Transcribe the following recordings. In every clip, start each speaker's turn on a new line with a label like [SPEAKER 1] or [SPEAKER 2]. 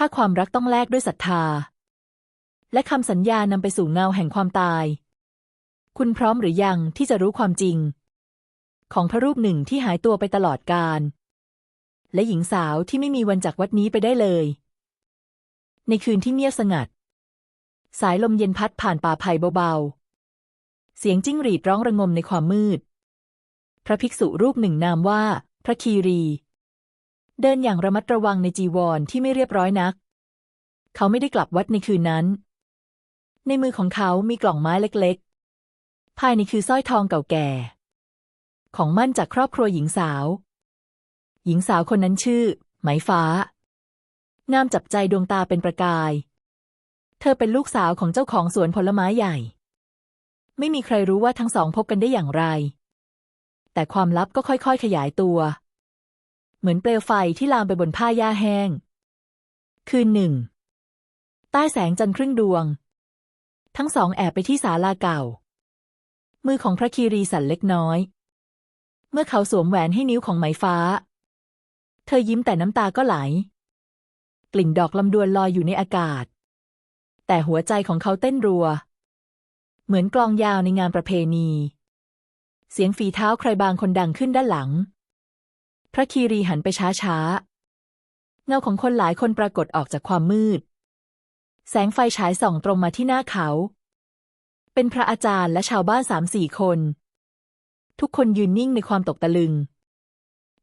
[SPEAKER 1] ถ้าความรักต้องแลกด้วยศรัทธา และคำสัญญานำไปสู่เงาแห่งความตาย คุณพร้อมหรือยังที่จะรู้ความจริง ของพระรูปหนึ่งที่หายตัวไปตลอดกาลและหญิงสาวที่ไม่มีวันจากวัดนี้ไปได้เลย ในคืนที่เงียบสงัด สายลมเย็นพัดผ่านป่าไผ่เบาๆ เสียงจิ้งหรีดร้องระงมในความมืด พระภิกษุรูปหนึ่งนามว่า พระคีรี เดินอย่างระมัดระวังในจีวรที่ไม่เรียบร้อยนัก เขาไม่ได้กลับวัดในคืนนั้น ในมือของเขามีกล่องไม้เล็กๆ ภายในคือสร้อยทองเก่าแก่ ของมั่นจากครอบครัวหญิงสาว หญิงสาวคนนั้นชื่อ ไหมฟ้างามจับใจดวงตาเป็นประกาย เธอเป็นลูกสาวของเจ้าของสวนผลไม้ใหญ่ ไม่มีใครรู้ว่าทั้งสองพบกันได้อย่างไร แต่ความลับก็ค่อยๆ ขยายตัว เหมือนเปลวไฟที่ลามไปบนผ้าหญ้าแห้ง คืนหนึ่ง ใต้แสงจันทร์ครึ่งดวง ทั้งสองแอบไปที่ศาลาเก่า มือของพระคีรีสั่นเล็กน้อย เมื่อเขาสวมแหวนให้นิ้วของไหมฟ้า เธอยิ้มแต่น้ำตาก็ไหล กลิ่นดอกลำดวนลอยอยู่ในอากาศ แต่หัวใจของเขาเต้นรัว เหมือนกลองยาวในงานประเพณี เสียงฝีเท้าใครบางคนดังขึ้นด้านหลัง พระคีรีหันไปช้าๆเงาของคนหลายคนปรากฏออกจากความมืด แสงไฟฉายส่องตรงมาที่หน้าเขา เป็นพระอาจารย์และชาวบ้านสามสี่คน ทุกคนยืนนิ่งในความตกตะลึง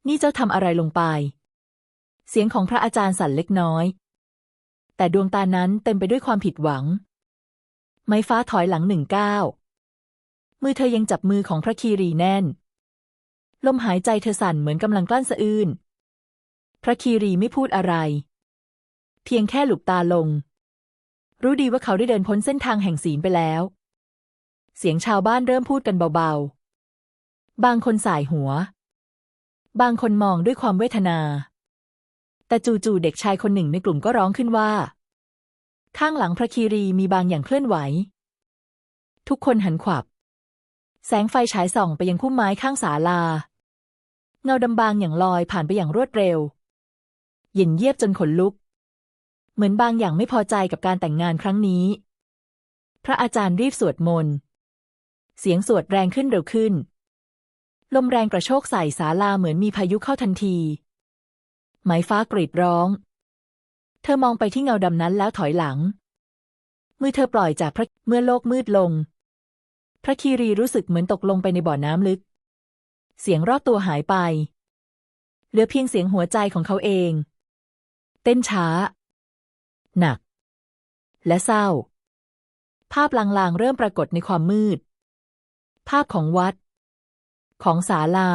[SPEAKER 1] นี่เจ้าทำอะไรลงไป เสียงของพระอาจารย์สั่นเล็กน้อย แต่ดวงตานั้นเต็มไปด้วยความผิดหวัง ไม้ฟ้าถอยหลังหนึ่งก้าวมือเธอยังจับมือของพระคีรีแน่น ลมหายใจเธอสั่นเหมือนกำลังกลั้นสะอื้น พระคีรีไม่พูดอะไร เพียงแค่หลุบตาลง รู้ดีว่าเขาได้เดินพ้นเส้นทางแห่งศีลไปแล้ว เสียงชาวบ้านเริ่มพูดกันเบาๆ บางคนสายหัว บางคนมองด้วยความเวทนา แต่จู่ๆเด็กชายคนหนึ่งในกลุ่มก็ร้องขึ้นว่า ข้างหลังพระคีรีมีบางอย่างเคลื่อนไหว ทุกคนหันขวับ แสงไฟฉายส่องไปยังพุ่มไม้ข้างศาลา เงาดำบางอย่างลอยผ่านไปอย่างรวดเร็ว เย็นเยียบจนขนลุก เหมือนบางอย่างไม่พอใจกับการแต่งงานครั้งนี้ พระอาจารย์รีบสวดมนต์ เสียงสวดแรงขึ้นเร็วขึ้น ลมแรงกระโชกใส่ศาลาเหมือนมีพายุเข้าทันที ไหมฟ้ากรีดร้อง เธอมองไปที่เงาดำนั้นแล้วถอยหลัง มือเธอปล่อยจากพระเมื่อโลกมืดลง พระคีรีรู้สึกเหมือนตกลงไปในบ่อน้ำลึก เสียงรอบตัวหายไป เหลือเพียงเสียงหัวใจของเขาเอง เต้นช้า หนัก และเศร้า ภาพลางๆเริ่มปรากฏในความมืด ภาพของวัด ของศาลา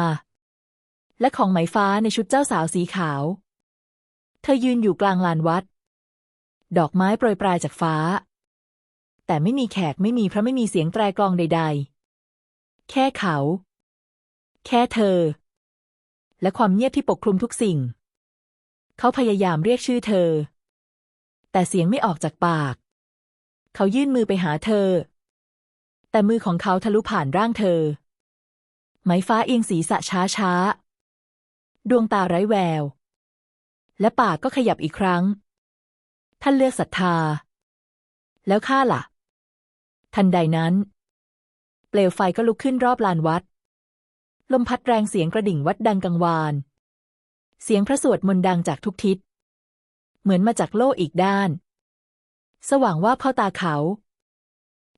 [SPEAKER 1] และของไหมฟ้าในชุดเจ้าสาวสีขาว เธอยืนอยู่กลางลานวัด ดอกไม้โปรยปลายจากฟ้า แต่ไม่มีแขกไม่มีพระไม่มีเสียงแตรกลองใด ๆ แค่เขา แค่เธอ และความเงียบที่ปกคลุมทุกสิ่ง เขาพยายามเรียกชื่อเธอ แต่เสียงไม่ออกจากปาก เขายื่นมือไปหาเธอ แต่มือของเขาทะลุผ่านร่างเธอไหมฟ้าเอียงศีรษะช้าช้า ดวงตาไร้แวว และปากก็ขยับอีกครั้ง ท่านเลือกศรัทธา แล้วข้าล่ะ ทันใดนั้น เปลวไฟก็ลุกขึ้นรอบลานวัด ลมพัดแรงเสียงกระดิ่งวัดดังกังวาน เสียงพระสวดมนต์ดังจากทุกทิศ เหมือนมาจากโลกอีกด้าน สว่างว่าพ่อตาเขา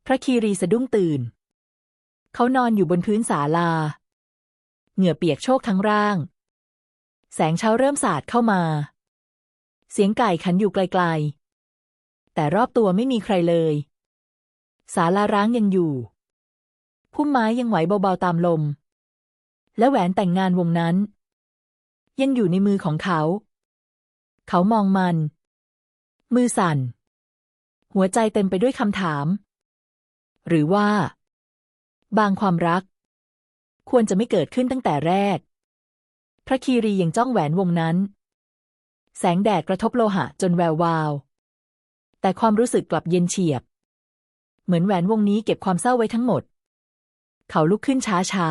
[SPEAKER 1] พระคีรีสะดุ้งตื่น เขานอนอยู่บนพื้นศาลา เหงื่อเปียกโชกทั้งร่าง แสงเช้าเริ่มสาดเข้ามา เสียงไก่ขันอยู่ไกลๆ แต่รอบตัวไม่มีใครเลยศาลาร้างยังอยู่ พุ่มไม้ยังไหวเบาๆตามลม และแหวนแต่งงานวงนั้น ยังอยู่ในมือของเขา เขามองมัน มือสั่น หัวใจเต็มไปด้วยคำถาม หรือว่า บางความรัก ควรจะไม่เกิดขึ้นตั้งแต่แรก พระคีรียังจ้องแหวนวงนั้น แสงแดดกระทบโลหะจนแวววาว แต่ความรู้สึกกลับเย็นเฉียบ เหมือนแหวนวงนี้เก็บความเศร้าไว้ทั้งหมด เขาลุกขึ้นช้าช้า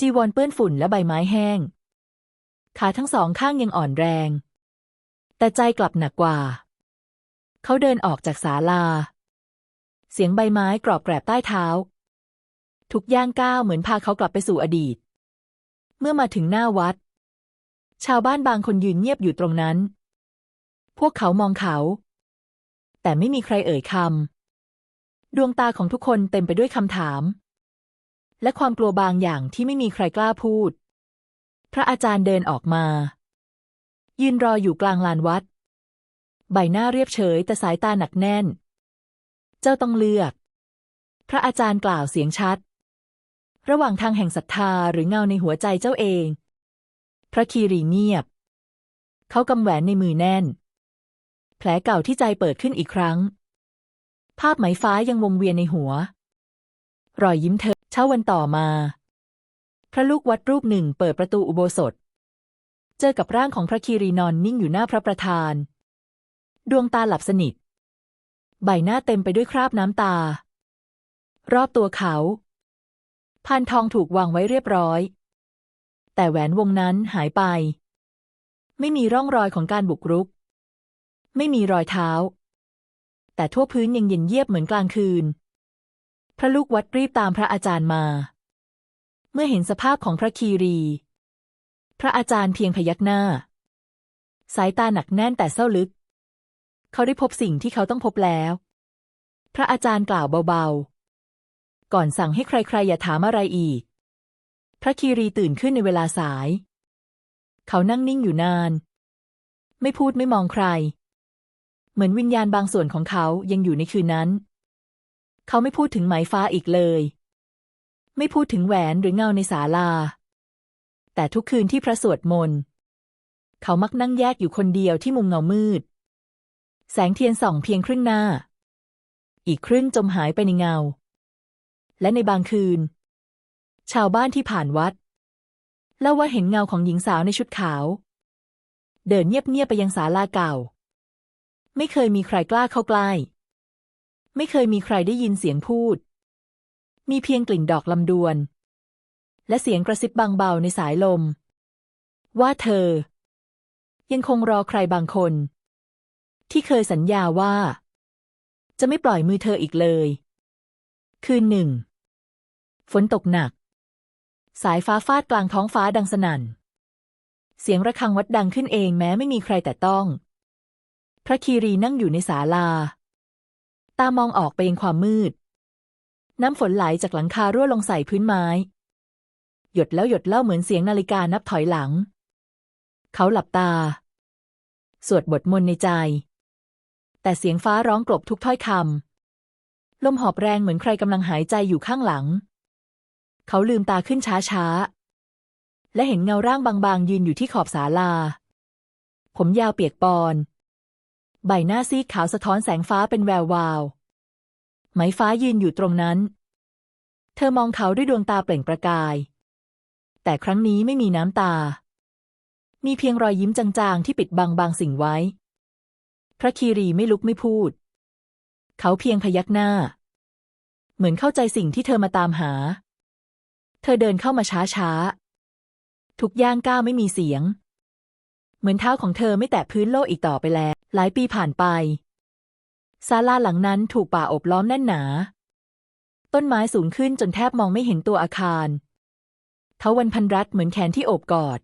[SPEAKER 1] จีวรเปื้อนฝุ่นและใบไม้แห้ง ขาทั้งสองข้างยังอ่อนแรง แต่ใจกลับหนักกว่า เขาเดินออกจากศาลา เสียงใบไม้กรอบแกรบใต้เท้า ทุกย่างก้าวเหมือนพาเขากลับไปสู่อดีต เมื่อมาถึงหน้าวัด ชาวบ้านบางคนยืนเงียบอยู่ตรงนั้น พวกเขามองเขา แต่ไม่มีใครเอ่ยคำดวงตาของทุกคนเต็มไปด้วยคำถาม และความกลัวบางอย่างที่ไม่มีใครกล้าพูด พระอาจารย์เดินออกมา ยืนรออยู่กลางลานวัด ใบหน้าเรียบเฉยแต่สายตาหนักแน่น เจ้าต้องเลือก พระอาจารย์กล่าวเสียงชัด ระหว่างทางแห่งศรัทธาหรือเงาในหัวใจเจ้าเอง พระคีรีเงียบ เขากำแหวนในมือแน่น แผลเก่าที่ใจเปิดขึ้นอีกครั้ง ภาพไหมฟ้ายังวงเวียนในหัว รอยยิ้มเธอ เช้าวันต่อมา พระลูกวัดรูปหนึ่งเปิดประตูอุโบสถ เจอกับร่างของพระคีรีนอนนิ่งอยู่หน้าพระประธาน ดวงตาหลับสนิท ใบหน้าเต็มไปด้วยคราบน้ำตา รอบตัวเขาพานทองถูกวางไว้เรียบร้อย แต่แหวนวงนั้นหายไป ไม่มีร่องรอยของการบุกรุก ไม่มีรอยเท้า แต่ทั่วพื้นยังเย็นเยียบเหมือนกลางคืน พระลูกวัดรีบตามพระอาจารย์มา เมื่อเห็นสภาพของพระคีรี พระอาจารย์เพียงพยักหน้า สายตาหนักแน่นแต่เศร้าลึก เขาได้พบสิ่งที่เขาต้องพบแล้ว พระอาจารย์กล่าวเบาๆ ก่อนสั่งให้ใครๆ อย่าถามอะไรอีก พระคีรีตื่นขึ้นในเวลาสาย เขานั่งนิ่งอยู่นาน ไม่พูดไม่มองใคร เหมือนวิญญาณบางส่วนของเขายังอยู่ในคืนนั้น เขาไม่พูดถึงไหมฟ้าอีกเลย ไม่พูดถึงแหวนหรือเงาในศาลา แต่ทุกคืนที่พระสวดมนต์ เขามักนั่งแยกอยู่คนเดียวที่มุมเงามืด แสงเทียนส่องเพียงครึ่งหน้า อีกครึ่งจมหายไปในเงา และในบางคืน ชาวบ้านที่ผ่านวัดเล่าว่าเห็นเงาของหญิงสาวในชุดขาว เดินเงียบๆไปยังศาลาเก่า ไม่เคยมีใครกล้าเข้าใกล้ ไม่เคยมีใครได้ยินเสียงพูด มีเพียงกลิ่นดอกลำดวน และเสียงกระซิบบางเบาในสายลม ว่าเธอ ยังคงรอใครบางคน ที่เคยสัญญาว่า จะไม่ปล่อยมือเธออีกเลย คืนหนึ่ง ฝนตกหนัก สายฟ้าฟาดกลางท้องฟ้าดังสนั่น เสียงระฆังวัดดังขึ้นเองแม้ไม่มีใครแต่ต้อง พระคีรีนั่งอยู่ในศาลา ตามองออกไปยังความมืด น้ำฝนไหลจากหลังคารั่วลงใส่พื้นไม้ หยดแล้วหยดเล่าเหมือนเสียงนาฬิกานับถอยหลัง เขาหลับตา สวดบทมนต์ในใจ แต่เสียงฟ้าร้องกลบทุกถ้อยคำลมหอบแรงเหมือนใครกำลังหายใจอยู่ข้างหลัง เขาลืมตาขึ้นช้าๆ และเห็นเงาร่างบางๆ ยืนอยู่ที่ขอบศาลา ผมยาวเปียกปอน ใบหน้าซีดขาวสะท้อนแสงฟ้าเป็นแวววาว ไหมฟ้ายืนอยู่ตรงนั้น เธอมองเขาด้วยดวงตาเปล่งประกาย แต่ครั้งนี้ไม่มีน้ำตา มีเพียงรอยยิ้มจางๆ ที่ปิดบังบางสิ่งไว้ พระคีรีไม่ลุกไม่พูด เขาเพียงพยักหน้า เหมือนเข้าใจสิ่งที่เธอมาตามหา เธอเดินเข้ามาช้าๆ ทุกย่างก้าวไม่มีเสียง เหมือนเท้าของเธอไม่แตะพื้นโลกอีกต่อไปแล้ว หลายปีผ่านไปศาลาหลังนั้นถูกป่าอบล้อมแน่นหนา ต้นไม้สูงขึ้นจนแทบมองไม่เห็นตัวอาคารเทวันพันรัตเหมือนแขนที่โอบกอด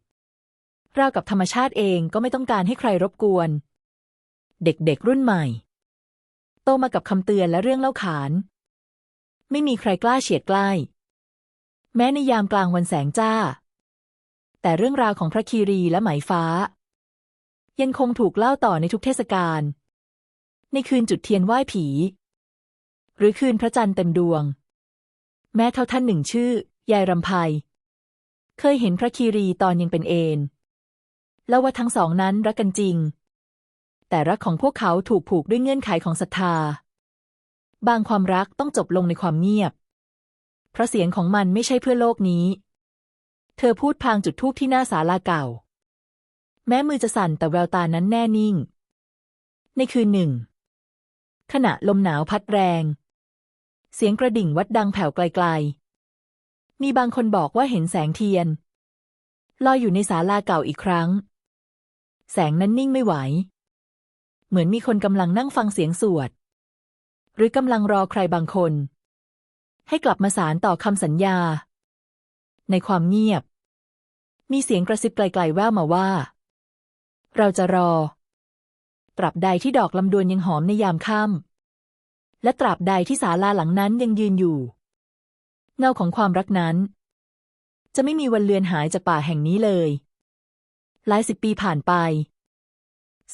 [SPEAKER 1] ราวกับธรรมชาติเองก็ไม่ต้องการให้ใครรบกวน เด็กๆรุ่นใหม่ โตมากับคำเตือนและเรื่องเล่าขาน ไม่มีใครกล้าเฉียดใกล้ แม้ในยามกลางวันแสงจ้า แต่เรื่องราวของพระคีรีและไหมฟ้า ยังคงถูกเล่าต่อในทุกเทศกาล ในคืนจุดเทียนไหว้ผี หรือคืนพระจันทร์เต็มดวง แม้เท่าท่านหนึ่งชื่อ ยายรำไพเคยเห็นพระคีรีตอนยังเป็นเอนแล้วว่าทั้งสองนั้นรักกันจริง แต่รักของพวกเขาถูกผูกด้วยเงื่อนไขของศรัทธา บางความรักต้องจบลงในความเงียบ เพราะเสียงของมันไม่ใช่เพื่อโลกนี้ เธอพูดพางจุดทูบที่หน้าศาลาเก่า แม้มือจะสั่นแต่แววตานั้นแน่นิ่ง ในคืนหนึ่ง ขณะลมหนาวพัดแรง เสียงกระดิ่งวัดดังแผ่วไกลๆ มีบางคนบอกว่าเห็นแสงเทียน ลอยอยู่ในศาลาเก่าอีกครั้ง แสงนั้นนิ่งไม่ไหว เหมือนมีคนกำลังนั่งฟังเสียงสวด หรือกำลังรอใครบางคน ให้กลับมาสารต่อคำสัญญา ในความเงียบมีเสียงกระซิบไกลๆแว่วมาว่า เราจะรอ ตราบใดที่ดอกลำดวนยังหอมในยามค่ำและตราบใดที่ศาลาหลังนั้นยังยืนอยู่ เงาของความรักนั้น จะไม่มีวันเลือนหายจากป่าแห่งนี้เลย หลายสิบปีผ่านไป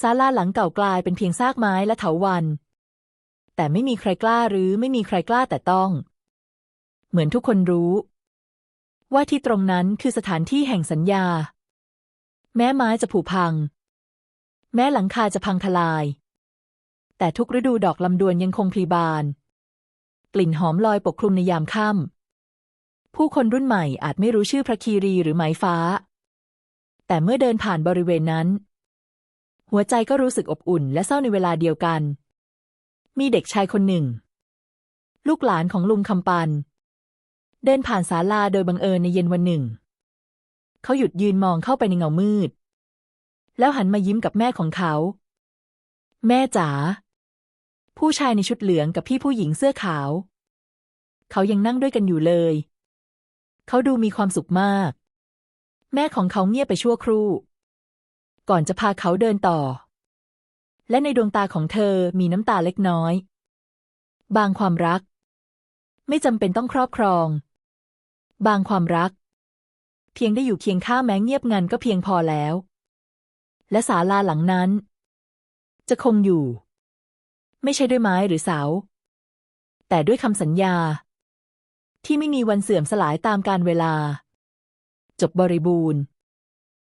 [SPEAKER 1] ศาลาหลังเก่ากลายเป็นเพียงซากไม้และเถาวัลย์แต่ไม่มีใครกล้าหรือไม่มีใครกล้าแต่ต้อง เหมือนทุกคนรู้ ว่าที่ตรงนั้นคือสถานที่แห่งสัญญา แม้ไม้จะผุพัง แม้หลังคาจะพังทลาย แต่ทุกฤดูดอกลำดวนยังคงพลีบาน กลิ่นหอมลอยปกคลุมในยามค่ำผู้คนรุ่นใหม่อาจไม่รู้ชื่อพระคีรีหรือไหมฟ้า แต่เมื่อเดินผ่านบริเวณนั้น หัวใจก็รู้สึกอบอุ่นและเศร้าในเวลาเดียวกัน มีเด็กชายคนหนึ่ง ลูกหลานของลุงคำปัน เดินผ่านศาลาโดยบังเอิญในเย็นวันหนึ่ง เขาหยุดยืนมองเข้าไปในเงามืด แล้วหันมายิ้มกับแม่ของเขา แม่จ๋าผู้ชายในชุดเหลืองกับพี่ผู้หญิงเสื้อขาว เขายังนั่งด้วยกันอยู่เลย เขาดูมีความสุขมาก แม่ของเขาเงียบไปชั่วครู่ ก่อนจะพาเขาเดินต่อ และในดวงตาของเธอมีน้ำตาเล็กน้อย บางความรัก ไม่จำเป็นต้องครอบครอง บางความรัก เพียงได้อยู่เคียงข้างแม้เงียบงันก็เพียงพอแล้ว และศาลาหลังนั้น จะคงอยู่ ไม่ใช่ด้วยไม้หรือเสา แต่ด้วยคำสัญญา ที่ไม่มีวันเสื่อมสลายตามกาลเวลา จบบริบูรณ์